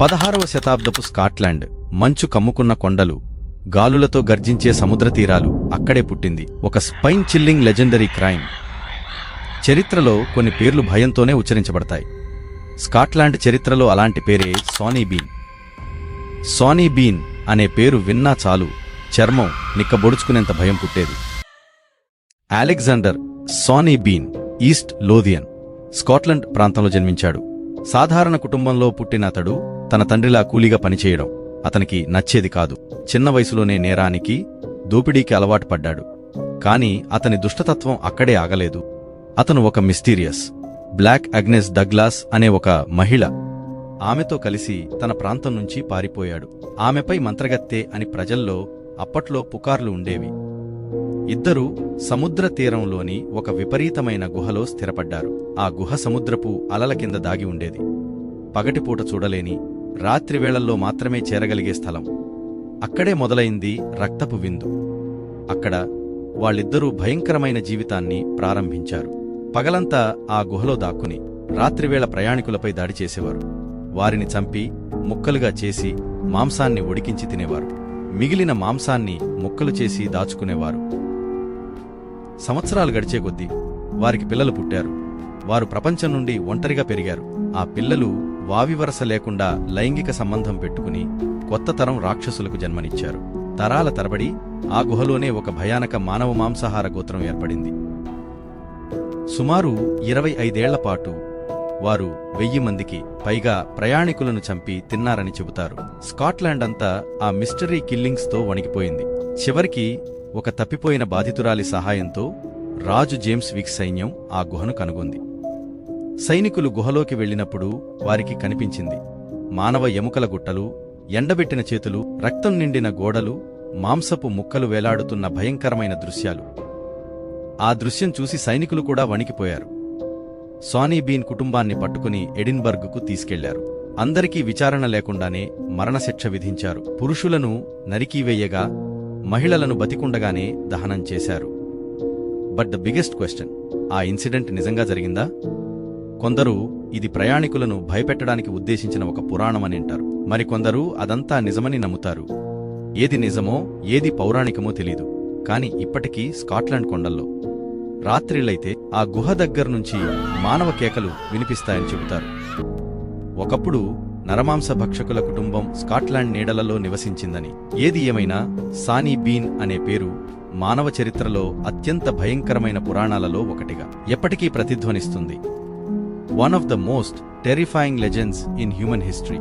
పదహారవ శతాబ్దపు స్కాట్లాండ్ మంచు కమ్ముకున్న కొండలు గాలులతో గర్జించే సముద్ర తీరాలు అక్కడే పుట్టింది. ఒక స్పైన్ చిల్లింగ్ లెజెండరీ క్రైమ్. చరిత్రలో కొన్ని పేర్లు భయంతోనే ఉచ్చరించబడతాయి. స్కాట్లాండ్ చరిత్రలో అలాంటి పేరే సానీ బీన్. సానీ బీన్ అనే పేరు విన్నా చాలు చర్మం నిక్కబొడుచుకునేంత భయం పుట్టేది. Alexander Sawney Bean East Lothian Scotland ప్రాంతంలో జన్మించాడు. సాధారణ కుటుంబంలో పుట్టిన అతడు తన తండ్రిలా కూలీగా పనిచేయడం అతనికి నచ్చేది కాదు. చిన్న వయసులోనే నేరానికి దోపిడీకి అలవాటు పడ్డాడు. కాని అతని దుష్టతత్వం అక్కడే ఆగలేదు. అతను ఒక మిస్టీరియస్ బ్లాక్ అగ్నెస్ డగ్లాస్ అనే ఒక మహిళ. ఆమెతో కలిసి తన ప్రాంతం నుంచి పారిపోయాడు. ఆమెపై మంత్రగత్తె అని ప్రజల్లో అప్పట్లో పుకార్లు ఉండేవి. ఇద్దరూ సముద్ర తీరంలోని ఒక విపరీతమైన గుహలో స్థిరపడ్డారు. ఆ గుహ సముద్రపు అలల కింద దాగి ఉండేది. పగటిపూట చూడలేని రాత్రివేళల్లో మాత్రమే చేరగలిగే స్థలం. అక్కడే మొదలైంది రక్తపు విందు. అక్కడ వాళ్ళిద్దరూ భయంకరమైన జీవితాన్ని ప్రారంభించారు. పగలంతా ఆ గుహలో దాక్కుని రాత్రివేళ ప్రయాణికులపై దాడి చేసేవారు. వారిని చంపి ముక్కలుగా చేసి మాంసాన్ని ఉడికించి తినేవారు. మిగిలిన మాంసాన్ని ముక్కలు చేసి దాచుకునేవారు. సంవత్సరాలు గడిచే కొద్దీ వారికి పిల్లలు పుట్టారు. వారు ప్రపంచం నుండి ఒంటరిగా పెరిగారు. ఆ పిల్లలు వావివరస లేకుండా లైంగిక సంబంధం పెట్టుకుని కొత్త తరం రాక్షసులకు జన్మనిచ్చారు. తరాల తరబడి ఆ గుహలోనే ఒక భయానక మానవ మాంసాహార గోత్రం ఏర్పడింది. సుమారు ఇరవై ఐదేళ్ళ పాటు వారు వెయ్యి మందికి పైగా ప్రయాణికులను చంపి తిన్నారని చెబుతారు. స్కాట్లాండ్ అంతా ఆ మిస్టరీ కిల్లింగ్స్తో వణికిపోయింది. చివరికి ఒక తప్పిపోయిన బాధితురాలి సహాయంతో రాజు జేమ్స్ విక్ సైన్యం ఆ గుహను కనుగొంది. సైనికులు గుహలోకి వెళ్ళినప్పుడు వారికి కనిపించింది. మానవ ఎముకల గుట్టలు ఎండబెట్టిన చేతులు రక్తం నిండిన గోడలు మాంసపు ముక్కలు వేలాడుతున్న భయంకరమైన దృశ్యాలు. ఆ దృశ్యం చూసి సైనికులు కూడా వణికిపోయారు. సానీ బీన్ కుటుంబాన్ని పట్టుకుని ఎడిన్బర్గ్కు తీసుకెళ్ళారు. అందరికీ విచారణ లేకుండానే మరణశిక్ష విధించారు. పురుషులను నరికివేయగా మహిళలను బతికుండగానే దహనం చేశారు. బట్ ద బిగ్గెస్ట్ క్వశ్చన్ ఆ ఇన్సిడెంట్ నిజంగా జరిగిందా? కొందరు ఇది ప్రయాణికులను భయపెట్టడానికి ఉద్దేశించిన ఒక పురాణమని అంటారు మరికొందరు అదంతా నిజమని నమ్ముతారు. ఏది నిజమో ఏది పౌరాణికమో తెలీదు. కాని ఇప్పటికీ స్కాట్లాండ్ కొండల్లో. రాత్రిళ్ళైతే ఆ గుహ దగ్గర్నుంచి మానవ కేకలు వినిపిస్తాయని చెబుతారు. ఒకప్పుడు నరమాంస భక్షకుల కుటుంబం స్కాట్లాండ్ నీడలలో నివసించిందని. ఏది ఏమైనా సానీ బీన్ అనే పేరు మానవ చరిత్రలో అత్యంత భయంకరమైన పురాణాలలో ఒకటిగా. ఎప్పటికీ ప్రతిధ్వనిస్తుంది. one of the most terrifying legends in human history.